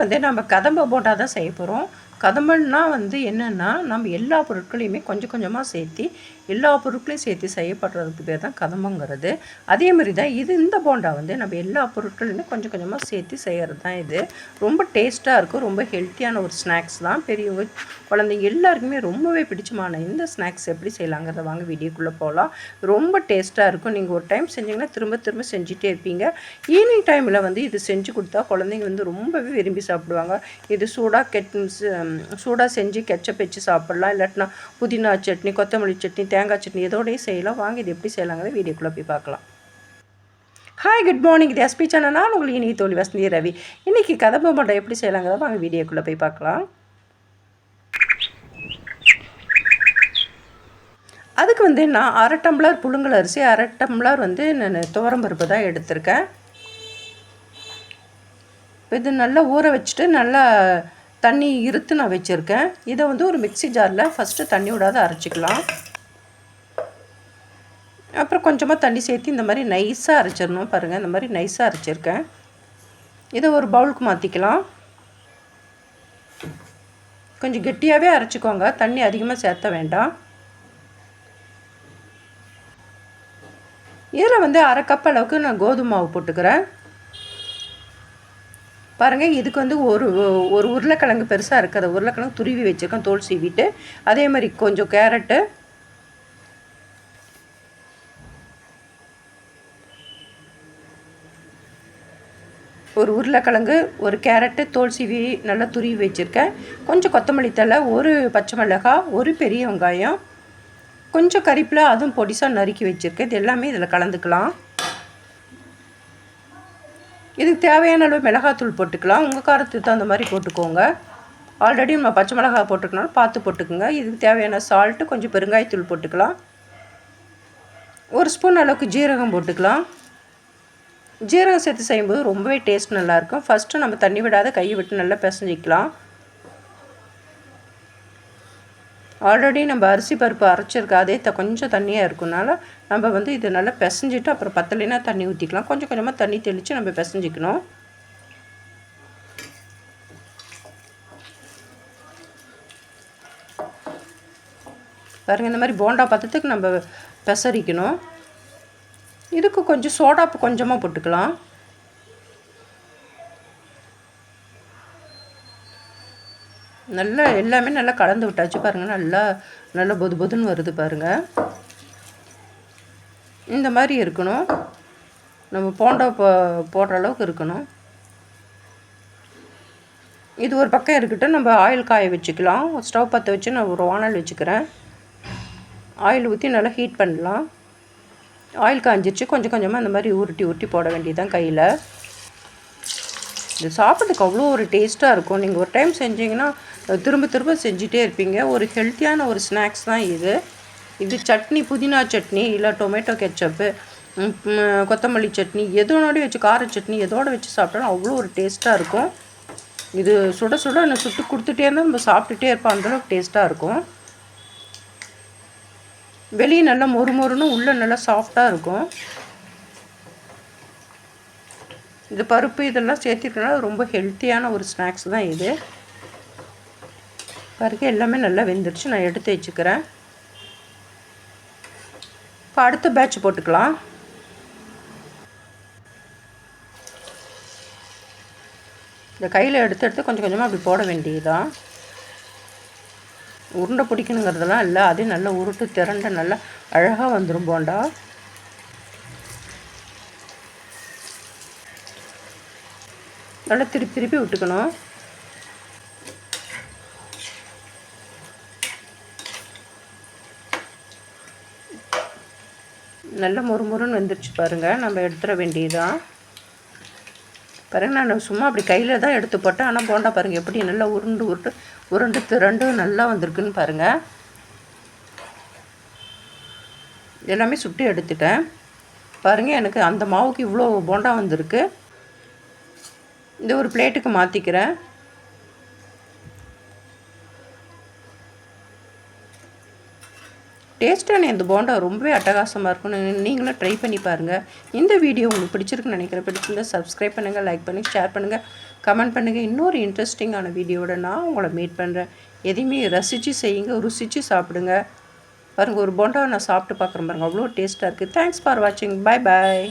வந்து நம்ம கதம்ப போண்டா தான் செய்ய போகிறோம் கதம்பன்னா வந்து என்னென்னா நம்ம எல்லா பொருட்களையுமே கொஞ்சம் கொஞ்சமாக சேர்த்து எல்லா பொருட்களையும் சேர்த்து செய்யப்படுறதுக்கு பேர் தான் கதம்பங்கிறது அதே மாதிரி தான் இது இந்த போண்டா வந்து நம்ம எல்லா பொருட்களையுமே கொஞ்சம் கொஞ்சமாக சேர்த்து செய்கிறது தான் இது. ரொம்ப டேஸ்ட்டாக இருக்கும் ரொம்ப ஹெல்த்தியான ஒரு ஸ்நாக்ஸ் தான். பெரியவங்க குழந்தைங்க எல்லாருக்குமே ரொம்பவே பிடிச்சமான இந்த ஸ்நாக்ஸ் எப்படி செய்யலாங்கிறத வாங்க வீடியோக்குள்ளே போகலாம் ரொம்ப டேஸ்ட்டாக இருக்கும். நீங்கள் ஒரு டைம் செஞ்சிங்கன்னா திரும்ப திரும்ப செஞ்சுட்டே இருப்பீங்க. ஈவினிங் டைமில் வந்து இது செஞ்சு கொடுத்தா குழந்தைங்க வந்து ரொம்பவே விரும்பி சாப்பிடுவாங்க. இது சூடாக கெட் சூடாக செஞ்சு கெச்சப் வச்சு சாப்பிட்லாம். இல்லாட்டினா புதினா சட்னி கொத்தமல்லி சட்னி தேங்காய் சட்னி எதோடய செய்யலாம். வாங்க இது எப்படி செய்யலாங்கிறத வீடியோக்குள்ளே போய் பார்க்கலாம். ஹாய் குட் மார்னிங் இது எஸ்பி சேனல் நான் உங்களுக்கு இனி தோழி வசந்தி ரவி. இன்றைக்கி கதம்ப மண்டை எப்படி செய்யலாங்கிறத வாங்க வீடியோக்குள்ளே போய் பார்க்கலாம். அதுக்கு வந்து நான் அரை டம்ளர் புழுங்கல் அரிசி அரை டம்ளர் வந்து நான் துவரம்பருப்பு தான் எடுத்திருக்கேன். இது நல்லா ஊற வச்சுட்டு நல்லா தண்ணி இருத்து நான் வச்சுருக்கேன். இதை வந்து ஒரு மிக்சி ஜாரில் ஃபஸ்ட்டு தண்ணி விடாத அரைச்சிக்கலாம். அப்புறம் கொஞ்சமாக தண்ணி சேர்த்து இந்த மாதிரி நைஸாக அரைச்சிடணும் பாருங்கள் இந்த மாதிரி நைஸாக அரைச்சிருக்கேன். இதை ஒரு பவுலுக்கு மாற்றிக்கலாம் கொஞ்சம் கெட்டியாகவே அரைச்சிக்கோங்க. தண்ணி அதிகமாக சேர்த்த வேண்டாம். இதில் வந்து அரை கப் அளவுக்கு நான் கோதுமை மாவு போட்டுக்கிறேன். பாருங்கள் இதுக்கு வந்து ஒரு ஒரு உருளைக்கிழங்கு பெருசாக இருக்குது. அதை உருளைக்கிழங்கு துருவி வச்சுருக்கேன் தோல் சீவிட்டு. அதே மாதிரி கொஞ்சம் கேரட்டு. ஒரு உருளைக்கிழங்கு ஒரு கேரட்டு தோல் சீவி நல்லா துருவி வச்சுருக்கேன். கொஞ்சம் கொத்தமல்லி தலை ஒரு பச்சை மிளகாய் ஒரு பெரிய வெங்காயம். கொஞ்சம் கறிப்பில் அதுவும் பொடிசாக நறுக்கி வச்சுருக்கேன். இது எல்லாமே இதில் கலந்துக்கலாம். இதுக்கு தேவையான அளவு மிளகாத்தூள் போட்டுக்கலாம். உங்கள் காரத்துக்கு தகுந்த மாதிரி போட்டுக்கோங்க. ஆல்ரெடி நம்ம பச்சை மிளகாய் போட்டுக்கனாலும் பார்த்து போட்டுக்கோங்க. இதுக்கு தேவையான சால்ட்டு கொஞ்சம் பெருங்காயத்தூள் போட்டுக்கலாம். ஒரு ஸ்பூன் அளவுக்கு ஜீரகம் போட்டுக்கலாம். ஜீரகம் சேர்த்து செய்யும்போது ரொம்பவே டேஸ்ட் நல்லாயிருக்கும் ஃபஸ்ட்டு நம்ம தண்ணி விடாத கையை விட்டு நல்லா பிசைஞ்சிக்கலாம். ஆல்ரெடி நம்ம அரிசி பருப்பு அரைச்சிருக்க அதே த கொஞ்சம் தண்ணியாக இருக்கனால நம்ம வந்து இது நல்லா பிசைஞ்சிட்டு அப்புறம் பத்தலைனா தண்ணி ஊற்றிக்கலாம் கொஞ்சம் கொஞ்சமாக தண்ணி தெளித்து நம்ம பிசைஞ்சிக்கணும். பாருங்கள் இந்த மாதிரி போண்டா பத்தத்துக்கு நம்ம பெசரிக்கணும். இதுக்கு கொஞ்சம் சோடாப்பு கொஞ்சமாக போட்டுக்கலாம். நல்லா எல்லாமே நல்லா கலந்து விட்டாச்சு பாருங்கள் நல்லா நல்லா பொது பொதுன்னு வருது பாருங்கள் இந்த மாதிரி இருக்கணும். நம்ம போண்டா போ போடுற அளவுக்கு இருக்கணும். இது ஒரு பக்கம் இருக்கட்டும். நம்ம ஆயில் காய வச்சுக்கலாம். ஸ்டவ் பற்ற வச்சு நான் ஒரு வானல் வச்சுக்கிறேன். ஆயில் ஊற்றி நல்லா ஹீட் பண்ணலாம். ஆயில் காய்ஞ்சிருச்சு கொஞ்சம் கொஞ்சமாக அந்த மாதிரி உருட்டி உருட்டி போட வேண்டியதுதான் கையில். இது சாப்பிட்றதுக்கு அவ்வளோ ஒரு டேஸ்ட்டாக இருக்கும். நீங்கள் ஒரு டைம் செஞ்சீங்கன்னா திரும்ப திரும்ப செஞ்சுட்டே இருப்பீங்க. ஒரு ஹெல்த்தியான ஒரு ஸ்நாக்ஸ் தான் இது. இது சட்னி புதினா சட்னி இல்லை டொமேட்டோ கெச்சப்பு கொத்தமல்லி சட்னி எதோடய வச்சு கார சட்னி எதோட வச்சு சாப்பிட்டாலும் அவ்வளோ ஒரு டேஸ்ட்டாக இருக்கும். இது சுட சுட நான் சுட்டு கொடுத்துட்டே இருந்தால் நம்ம சாப்பிட்டுட்டே இருப்போம். அந்தளவுக்கு டேஸ்ட்டாக இருக்கும். வெளியே நல்லா மொறு மொறுன்னு உள்ளே நல்லா சாஃப்டாக இருக்கும். இது பருப்பு இதெல்லாம் சேர்த்துக்கனால ரொம்ப ஹெல்த்தியான ஒரு ஸ்நாக்ஸ் தான் இது. பாருங்க எல்லாமே நல்லா வெந்துருச்சு. நான் எடுத்து வச்சுக்கிறேன். இப்போ அடுத்த பேட்ச் போட்டுக்கலாம். இந்த கையில் எடுத்து எடுத்து கொஞ்சம் கொஞ்சமாக அப்படி போட வேண்டியதுதான். உருண்டை பிடிக்கணுங்கிறதெல்லாம் இல்லை. அதே நல்லா உருட்டு திரண்ட நல்லா அழகாக வந்துடும் போண்டா. நல்லா திருப்பி திருப்பி விட்டுக்கணும். நல்லா மொறு மொறுன்னு வந்துருச்சு பாருங்கள் நம்ம எடுத்துட வேண்டியதுதான். பாருங்கள் நான் சும்மா அப்படி கையில் தான் எடுத்து போட்டேன். ஆனால் போண்டா பாருங்கள் எப்படி நல்லா உருண்டு உருட்டு உருண்டு திரண்டு நல்லா வந்திருக்குன்னு பாருங்கள் எல்லாமே சுட்டு எடுத்துட்டேன். பாருங்கள் எனக்கு அந்த மாவுக்கு இவ்வளோ போண்டா வந்திருக்கு. இந்த ஒரு பிளேட்டுக்கு மாற்றிக்கிறேன் டேஸ்ட்டான இந்த போண்டா ரொம்பவே அட்டகாசமாக இருக்கும் நீங்களும் ட்ரை பண்ணி பாருங்கள் இந்த வீடியோ உங்களுக்கு பிடிச்சிருக்குன்னு நினைக்கிறேன். பிடிச்சிருந்தா சப்ஸ்கிரைப் பண்ணுங்கள் லைக் பண்ணுங்கள் ஷேர் பண்ணுங்கள் கமெண்ட் பண்ணுங்கள் இன்னொரு இன்ட்ரெஸ்டிங்கான வீடியோவோட நான் உங்களை மீட் பண்ணுறேன் எதையுமே ரசித்து செய்யுங்க ருசித்து சாப்பிடுங்க. பாருங்கள் ஒரு போண்டாவை நான் சாப்பிட்டு பார்க்குறேன் பாருங்கள் அவ்வளோ டேஸ்ட்டாக இருக்குது தேங்க்ஸ் ஃபார் வாட்சிங் பாய் பாய்